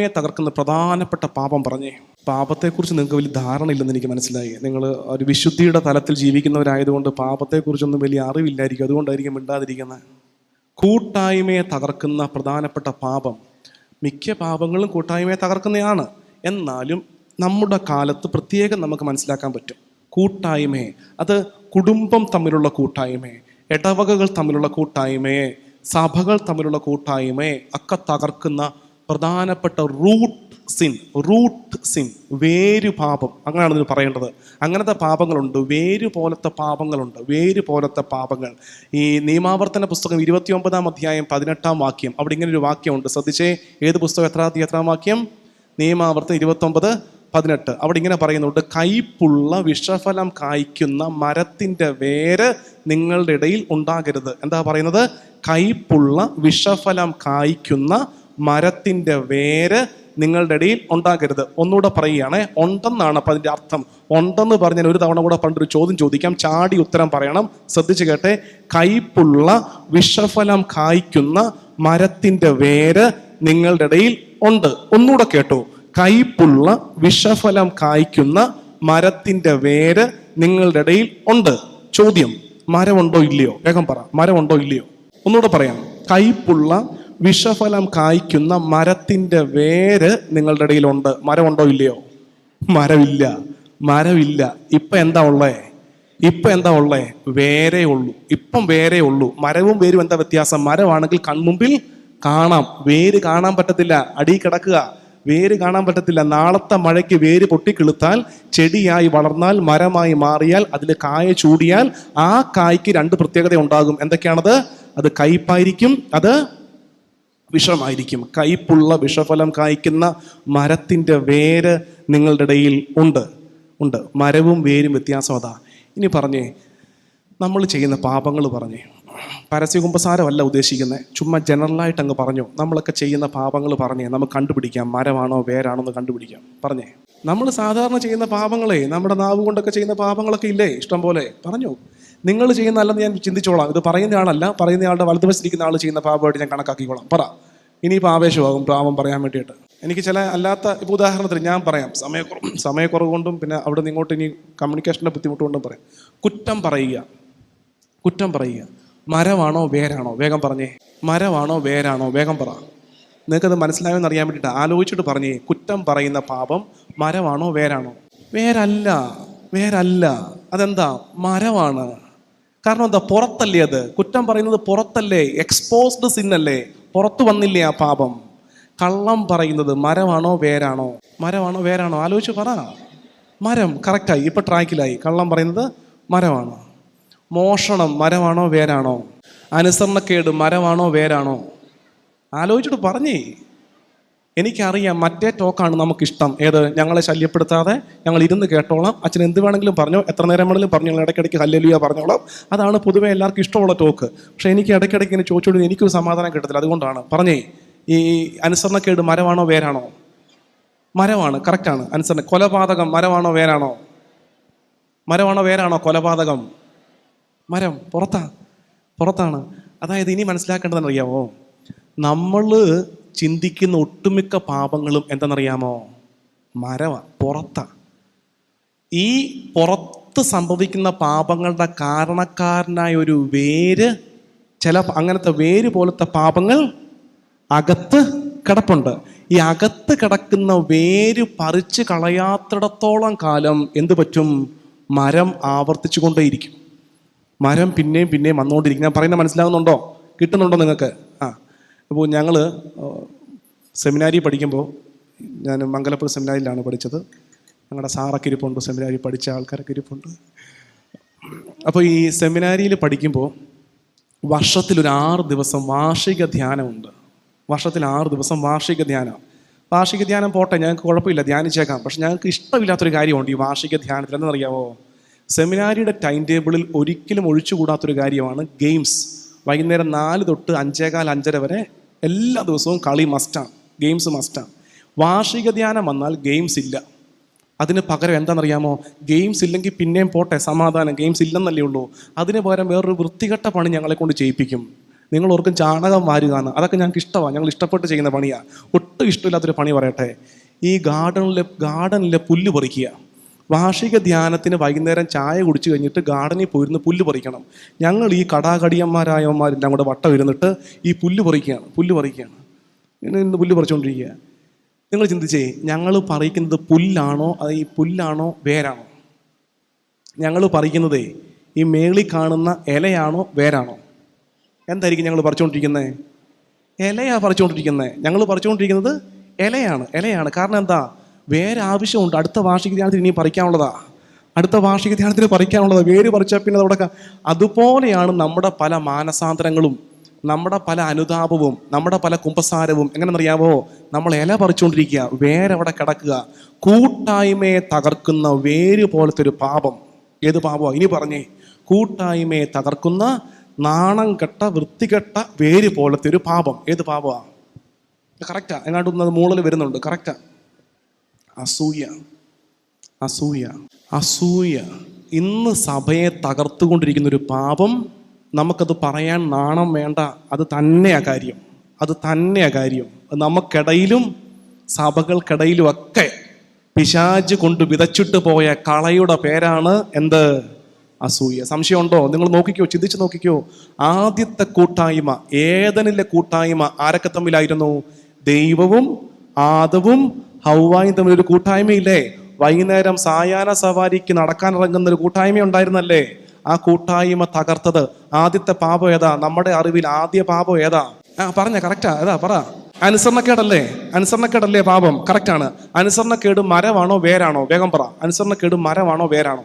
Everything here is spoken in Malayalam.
കൂട്ടായ്മയെ തകർക്കുന്ന പ്രധാനപ്പെട്ട പാപം പറഞ്ഞേ. പാപത്തെക്കുറിച്ച് നിങ്ങൾക്ക് വലിയ ധാരണ ഇല്ലെന്ന് എനിക്ക് മനസ്സിലായി. നിങ്ങൾ ഒരു വിശുദ്ധിയുടെ തലത്തിൽ ജീവിക്കുന്നവരായതുകൊണ്ട് പാപത്തെക്കുറിച്ചൊന്നും വലിയ അറിവില്ലായിരിക്കും. അതുകൊണ്ടായിരിക്കും മിണ്ടാതിരിക്കുന്നത്. കൂട്ടായ്മയെ തകർക്കുന്ന പ്രധാനപ്പെട്ട പാപം മിക്ക പാപങ്ങളും കൂട്ടായ്മയെ തകർക്കുന്നതാണ് എന്നാലും നമ്മുടെ കാലത്ത് പ്രത്യേകം നമുക്ക് മനസ്സിലാക്കാൻ പറ്റും. കൂട്ടായ്മയെ അത് കുടുംബം തമ്മിലുള്ള കൂട്ടായ്മയെ ഇടവകകൾ തമ്മിലുള്ള കൂട്ടായ്മയെ സഭകൾ തമ്മിലുള്ള കൂട്ടായ്മയെ ഒക്കെ തകർക്കുന്ന പ്രധാനപ്പെട്ട റൂട്ട് സിൻ റൂട്ട് സിൻ വേരു പാപം. അങ്ങനെയാണ് ഇതിന് പറയേണ്ടത്. അങ്ങനത്തെ പാപങ്ങളുണ്ട് വേരു പോലത്തെ പാപങ്ങളുണ്ട് വേരു പോലത്തെ പാപങ്ങൾ. ഈ നിയമാവർത്തന പുസ്തകം ഇരുപത്തി ഒമ്പതാം അധ്യായം പതിനെട്ടാം വാക്യം. അവിടെ ഇങ്ങനെ ഒരു വാക്യമുണ്ട്. ശ്രദ്ധിച്ചേ ഏത് പുസ്തകം എത്ര എത്രാം വാക്യം? നിയമാവർത്തനം ഇരുപത്തൊമ്പത് പതിനെട്ട്. അവിടെ ഇങ്ങനെ പറയുന്നുണ്ട് കയ്പുള്ള വിഷഫലം കായ്ക്കുന്ന മരത്തിന്റെ വേര് നിങ്ങളുടെ ഇടയിൽ ഉണ്ടാകരുത്. എന്താ പറയുന്നത്? കയ്പുള്ള വിഷഫലം കായ്ക്കുന്ന മരത്തിന്റെ വേര് നിങ്ങളുടെ ഇടയിൽ ഉണ്ടാകരുത്. ഒന്നുകൂടെ പറയുകയാണെ ഉണ്ടെന്നാണ് അപ്പം അതിന്റെ അർത്ഥം. ഉണ്ടെന്ന് പറഞ്ഞാൽ ഒരു തവണ കൂടെ പണ്ടൊരു ചോദ്യം ചോദിക്കാം ചാടി ഉത്തരം പറയണം. ശ്രദ്ധിച്ച് കേട്ടെ കയ്പുള്ള വിഷഫലം കായ്ക്കുന്ന മരത്തിന്റെ വേര് നിങ്ങളുടെ ഇടയിൽ ഉണ്ട്. ഒന്നുകൂടെ കേട്ടോ. കയ്പുള്ള വിഷഫലം കായ്ക്കുന്ന മരത്തിന്റെ വേര് നിങ്ങളുടെ ഇടയിൽ ഉണ്ട്. ചോദ്യം മരമുണ്ടോ ഇല്ലയോ? വേഗം പറ മരമുണ്ടോ ഇല്ലയോ? ഒന്നുകൂടെ പറയാം. കയ്പുള്ള വിഷഫലം കായ്ക്കുന്ന മരത്തിന്റെ വേര് നിങ്ങളുടെ ഇടയിലുണ്ട്. മരമുണ്ടോ ഇല്ലയോ? മരമില്ല. മരമില്ല. ഇപ്പൊ എന്താ ഉള്ളേ? ഇപ്പൊ എന്താ ഉള്ളേ? വേരേ ഉള്ളൂ. ഇപ്പം വേരേ ഉള്ളൂ. മരവും വേരും എന്താ വ്യത്യാസം? മരമാണെങ്കിൽ കൺമുമ്പിൽ കാണാം. വേര് കാണാൻ പറ്റത്തില്ല. അടി കിടക്കുക. വേര് കാണാൻ പറ്റത്തില്ല. നാളത്തെ മഴയ്ക്ക് വേര് പൊട്ടിക്കിളുത്താൽ ചെടിയായി വളർന്നാൽ മരമായി മാറിയാൽ അതിൽ കായ ചൂടിയാൽ ആ കായ്ക്ക് രണ്ട് പ്രത്യേകത ഉണ്ടാകും. എന്തൊക്കെയാണത്? അത് കയ്പായിരിക്കും. അത് വിഷമായിരിക്കും. കയ്പുള്ള വിഷഫലം കായ്ക്കുന്ന മരത്തിന്റെ വേര് നിങ്ങളുടെ ഇടയിൽ ഉണ്ട്. ഉണ്ട്. മരവും വേരും വ്യത്യാസം അതാ. ഇനി പറഞ്ഞേ നമ്മൾ ചെയ്യുന്ന പാപങ്ങൾ പറഞ്ഞേ. പരസ്യകുമ്പസാരമല്ല ഉദ്ദേശിക്കുന്നത് ചുമ്മാ ജനറലായിട്ട് അങ്ങ് പറഞ്ഞു. നമ്മളൊക്കെ ചെയ്യുന്ന പാപങ്ങൾ പറഞ്ഞേ. നമുക്ക് കണ്ടുപിടിക്കാം. മരമാണോ വേരാണോ എന്ന് കണ്ടുപിടിക്കാം. പറഞ്ഞേ. നമ്മൾ സാധാരണ ചെയ്യുന്ന പാപങ്ങളെ നമ്മുടെ നാവ് കൊണ്ടൊക്കെ ചെയ്യുന്ന പാപങ്ങളൊക്കെ ഇല്ലേ? ഇഷ്ടം പോലെ. പറഞ്ഞു. നിങ്ങൾ ചെയ്യുന്നതല്ലെന്ന് ഞാൻ ചിന്തിച്ചോളാം. ഇത് പറയുന്നയാളല്ല പറയുന്നയാളുടെ വലതുവശിരിക്കുന്ന ആൾ ചെയ്യുന്ന പാപമായിട്ട് ഞാൻ കണക്കാക്കിക്കോളാം. പറ. ഇനിയിപ്പോൾ ആവേശമാകും പാപം പറയാൻ വേണ്ടിയിട്ട്. എനിക്ക് ചില അല്ലാത്ത ഇപ്പോൾ ഉദാഹരണത്തിന് ഞാൻ പറയാം. സമയക്കുറവ് സമയക്കുറവ് കൊണ്ടും പിന്നെ അവിടെ നിന്ന് ഇങ്ങോട്ട് ഇനി കമ്മ്യൂണിക്കേഷന്റെ ബുദ്ധിമുട്ട് കൊണ്ടും പറയാം. കുറ്റം പറയുക. കുറ്റം പറയുക. മരമാണോ വേരാണോ? വേഗം പറഞ്ഞേ. മരമാണോ വേരാണോ? വേഗം പറ. നിങ്ങൾക്കത് മനസ്സിലായെന്ന് അറിയാൻ വേണ്ടിയിട്ട് ആലോചിച്ചിട്ട് പറഞ്ഞേ. കുറ്റം പറയുന്ന പാപം മരമാണോ വേരാണോ? വേരല്ല. വേരല്ല. അതെന്താ? മരമാണ്. കാരണം എന്താ? പുറത്തല്ലേ അത്? കുറ്റം പറയുന്നത് പുറത്തല്ലേ? എക്സ്പോസ്ഡ് സിന്നല്ലേ പുറത്തു വന്നില്ലേ ആ പാപം? കള്ളം പറയുന്നത് മരമാണോ വേരാണോ? മരമാണോ വേരാണോ? ആലോചിച്ച് പറ. മരം കറക്റ്റായി ഇപ്പൊ ട്രാക്കിലായി. കള്ളം പറയുന്നത് മരമാണ്. മോഷണം മരമാണോ വേരാണോ? അനുസരണക്കേട് മരമാണോ വേരാണോ? ആലോചിച്ചിട്ട് പറഞ്ഞേ. എനിക്കറിയാം മറ്റേ ടോക്കാണ് നമുക്കിഷ്ടം. ഏത്? ഞങ്ങളെ ശല്യപ്പെടുത്താതെ ഞങ്ങൾ ഇരുന്ന് കേട്ടോളാം. അച്ഛൻ എന്ത് വേണമെങ്കിലും പറഞ്ഞോ എത്ര നേരം വേണമെങ്കിലും പറഞ്ഞു ഇടയ്ക്കിടയ്ക്ക് ഹല്ലേലൂയ പറഞ്ഞോളാം. അതാണ് പൊതുവെ എല്ലാവർക്കും ഇഷ്ടമുള്ള ടോക്ക്. പക്ഷേ എനിക്ക് ഇടയ്ക്കിടയ്ക്ക് ഇങ്ങനെ ചോദിച്ചോണ്ട് എനിക്കൊരു സമാധാനം കിട്ടത്തില്ല. അതുകൊണ്ടാണ്. പറഞ്ഞേ ഈ അനുസരണക്കേട് മരമാണോ വേരാണോ? മരമാണ് കറക്റ്റാണ് അനുസരണ കൊലപാതകം മരമാണോ വേരാണോ? മരമാണോ വേരാണോ കൊലപാതകം? മരം പുറത്താ പുറത്താണ്. അതായത് ഇനി മനസ്സിലാക്കേണ്ടതെന്ന് അറിയാമോ നമ്മൾ ചിന്തിക്കുന്ന ഒട്ടുമിക്ക പാപങ്ങളും എന്താണെന്നറിയാമോ? മരവ പുറത്ത. ഈ പുറത്ത് സംഭവിക്കുന്ന പാപങ്ങളുടെ കാരണക്കാരനായ ഒരു വേര് ചില അങ്ങനത്തെ വേര് പോലത്തെ പാപങ്ങൾ അകത്ത് കിടപ്പുണ്ട്. ഈ അകത്ത് കിടക്കുന്ന വേര് പറിച്ച് കളയാത്തിടത്തോളം കാലം എന്ത് പറ്റും? മരം ആവർത്തിച്ചു കൊണ്ടേയിരിക്കും മരം പിന്നെയും പിന്നെയും വന്നുകൊണ്ടിരിക്കും. ഞാൻ പറയുന്നത് മനസ്സിലാകുന്നുണ്ടോ കിട്ടുന്നുണ്ടോ നിങ്ങൾക്ക്? ആ. അപ്പോൾ ഞങ്ങൾ സെമിനാരി പഠിക്കുമ്പോൾ ഞാൻ മംഗലപ്പുഴ സെമിനാരിയിലാണ് പഠിച്ചത്. ഞങ്ങളുടെ സാറൊക്കെ ഇരിപ്പുണ്ട് സെമിനാരി പഠിച്ച ആൾക്കാരൊക്കെ ഇരിപ്പുണ്ട്. അപ്പോൾ ഈ സെമിനാരിയിൽ പഠിക്കുമ്പോൾ വർഷത്തിൽ ഒരു ആറ് ദിവസം വാർഷിക ധ്യാനമുണ്ട്. വർഷത്തിൽ ആറ് ദിവസം വാർഷിക ധ്യാനം. വാർഷിക ധ്യാനം പോട്ടെ ഞങ്ങൾക്ക് കുഴപ്പമില്ല ധ്യാനിച്ചേക്കാം. പക്ഷെ ഞങ്ങൾക്ക് ഇഷ്ടമില്ലാത്തൊരു കാര്യമുണ്ട് ഈ വാർഷിക ധ്യാനത്തിൽ എന്നറിയാമോ സെമിനാരിയുടെ ടൈം ടേബിളിൽ ഒരിക്കലും ഒഴിച്ചുകൂടാത്തൊരു കാര്യമാണ് ഗെയിംസ്. വൈകുന്നേരം നാല് തൊട്ട് അഞ്ചേകാൽ അഞ്ചര വരെ എല്ലാ ദിവസവും കളി മസ്റ്റാണ് ഗെയിംസ് മസ്റ്റാണ് വാർഷിക ധ്യാനം വന്നാൽ ഗെയിംസ് ഇല്ല. അതിന് പകരം എന്താണെന്നറിയാമോ? ഗെയിംസ് ഇല്ലെങ്കിൽ പിന്നെയും പോട്ടെ സമാധാനം. ഗെയിംസ് ഇല്ലെന്നല്ലേ ഉള്ളൂ. അതിന് പകരം വേറൊരു വൃത്തികെട്ട പണി ഞങ്ങളെ കൊണ്ട് ചെയ്യിപ്പിക്കും. നിങ്ങൾ ഓർക്കും ചാണകം വാരുകയാണ് അതൊക്കെ ഞങ്ങൾക്ക് ഇഷ്ടമാണ്. ഞങ്ങൾ ഇഷ്ടപ്പെട്ട് ചെയ്യുന്ന പണിയാണ് ഒട്ടും ഇഷ്ടമില്ലാത്തൊരു പണി പറയട്ടെ. ഈ ഗാർഡനിലെ ഗാർഡനിലെ പുല്ല് പറിക്കുക. വാർഷിക ധ്യാനത്തിന് വൈകുന്നേരം ചായ കുടിച്ചു കഴിഞ്ഞിട്ട് ഗാർഡനിൽ പോയിരുന്ന് പുല്ല് പറിക്കണം. ഞങ്ങൾ ഈ കടാകടിയന്മാരായവന്മാരെല്ലാം കൂടെ വട്ടം ഇരുന്നിട്ട് ഈ പുല്ല് പറിക്കുകയാണ് പുല്ല് പറിക്കുകയാണ്. ഇങ്ങനെ ഇന്ന് പുല്ല് പറിച്ചുകൊണ്ടിരിക്കുക നിങ്ങൾ ചിന്തിച്ചേ ഞങ്ങൾ പറിക്കുന്നത് പുല്ലാണോ അത് ഈ പുല്ലാണോ വേരാണോ? ഞങ്ങൾ പറിക്കുന്നതേ ഈ മേളി കാണുന്ന ഇലയാണോ വേരാണോ? എന്തായിരിക്കും ഞങ്ങൾ പറിച്ചുകൊണ്ടിരിക്കുന്നത് ഇലയാണ് പറിച്ചുകൊണ്ടിരിക്കുന്നത് ഞങ്ങൾ പറിച്ചുകൊണ്ടിരിക്കുന്നത് ഇലയാണ് ഇലയാണ്. കാരണം എന്താ? വേറെ ആവശ്യമുണ്ട്. അടുത്ത വാർഷിക ധ്യാനത്തിന് ഇനി പറിക്കാനുള്ളതാ. അടുത്ത വാർഷിക ധ്യാനത്തിന് പറിക്കാനുള്ളതാ. വേര് പറിച്ചാൽ പിന്നെ അതവിടെ അതുപോലെയാണ് നമ്മുടെ പല മാനസാന്തരങ്ങളും നമ്മുടെ പല അനുതാപവും നമ്മുടെ പല കുംഭസാരവും എങ്ങനെന്നറിയാവോ നമ്മൾ ഇല പറിച്ചുകൊണ്ടിരിക്കുക വേരവിടെ കിടക്കുക. കൂട്ടായ്മയെ തകർക്കുന്ന വേര് പോലത്തെ ഒരു പാപം. ഏത് പാപമാണ് ഇനി പറഞ്ഞേ. കൂട്ടായ്മയെ തകർക്കുന്ന നാണം കെട്ട വൃത്തികെട്ട വേര് പോലത്തെ ഒരു പാപം. ഏത് പാപമാണ് കറക്റ്റാ എങ്ങാണ്ടൊന്നും അത് മൂളൽ വരുന്നുണ്ട്. കറക്റ്റാ അസൂയ. അസൂയ. അസൂയ. ഇന്ന് സഭയെ തകർത്തുകൊണ്ടിരിക്കുന്ന ഒരു പാപം നമുക്കത് പറയാൻ നാണം വേണ്ട. അത് തന്നെയാ കാര്യം. അത് തന്നെയാ കാര്യം. നമുക്കിടയിലും സഭകൾക്കിടയിലും ഒക്കെ പിശാജ് കൊണ്ട് വിതച്ചിട്ട് പോയ കളയുടെ പേരാണ് എന്ത്? അസൂയ. സംശയമുണ്ടോ? നിങ്ങൾ നോക്കിക്കോ ചിന്തിച്ച് നോക്കിക്കോ. ആദ്യത്തെ കൂട്ടായ്മ ഏതനിലെ കൂട്ടായ്മ ആരൊക്കെ തമ്മിലായിരുന്നു? ദൈവവും ആദവും ഹൗവായും തമ്മിൽ ഒരു കൂട്ടായ്മയില്ലേ? വൈകുന്നേരം സായാഹ്ന സവാരിക്ക് നടക്കാൻ ഇറങ്ങുന്ന ഒരു കൂട്ടായ്മ ഉണ്ടായിരുന്നല്ലേ ആ കൂട്ടായ്മ തകർത്തത് ആദ്യത്തെ പാപം ഏതാ? നമ്മുടെ അറിവിൽ ആദ്യ പാപം ഏതാ? ആ പറഞ്ഞ കറക്റ്റാ ഏതാ പറ. അനുസരണക്കേടല്ലേ? അനുസരണക്കേടല്ലേ പാപം? കറക്റ്റാണ് അനുസരണക്കേട് മരമാണോ വേരാണോ? വേഗം പറ. അനുസരണക്കേട് മരമാണോ വേരാണോ?